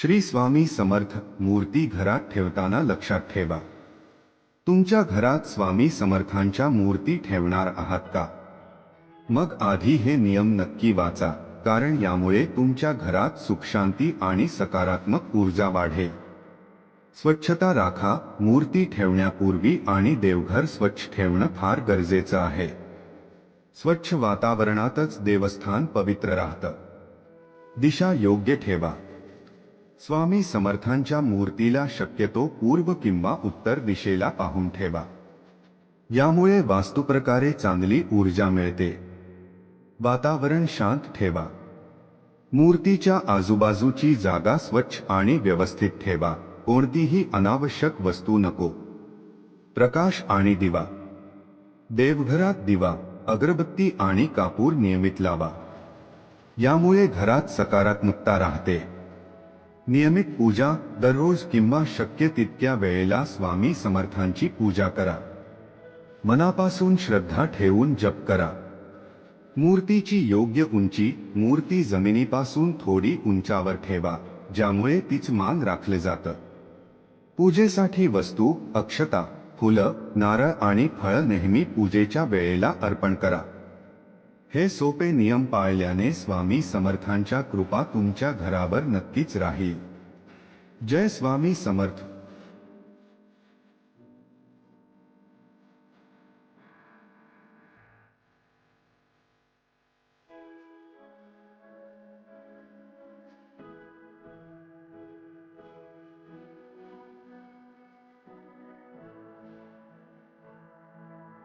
श्री स्वामी समर्थ मूर्ती घरात ठेवताना लक्षात ठेवा. तुमच्या घरात स्वामी समर्थांच्या मूर्ती ठेवणार आहात का? मग आधी हे नियम नक्की वाचा कारण यामुळे तुमच्या घरात सुखशांती आणि सकारात्मक ऊर्जा वाढेल स्वच्छता राखा मूर्ती ठेवण्यापूर्वी आणि देवघर स्वच्छ ठेवणं फार गरजेचं आहे. स्वच्छ वातावरणातच देवस्थान पवित्र राहतं. दिशा योग्य ठेवा. स्वामी समर्थांच्या मूर्तीला शक्यतो पूर्व किंवा उत्तर दिशेला पाहून ठेवा. यामुळे वास्तुप्रकारे चांगली ऊर्जा मिळते. वातावरण शांत ठेवा. मूर्तीच्या आजूबाजूची जागा स्वच्छ आणि व्यवस्थित ठेवा. कोणतीही अनावश्यक वस्तू नको. प्रकाश आणि दिवा. देवघरात दिवा अगरबत्ती आणि कापूर नियमित लावा. यामुळे घरात सकारात्मकता राहते. नियमित पूजा दररोज किंवा शक्य तितक्या वेळेला स्वामी समर्थांची पूजा करा. मनापासून श्रद्धा ठेवून जप करा. मूर्तीची योग्य उंची मूर्ती जमिनीपासून थोडी उंचावर ठेवा ज्यामुळे तीच मान राखले जातं. पूजेसाठी वस्तू अक्षता फुलं नारळ आणि फळ नेहमी पूजेच्या वेळेला अर्पण करा. हे सोपे नियम पाळल्याने स्वामी समर्थांच्या कृपा तुमच्या घरावर नक्कीच राहील. जय स्वामी समर्थ.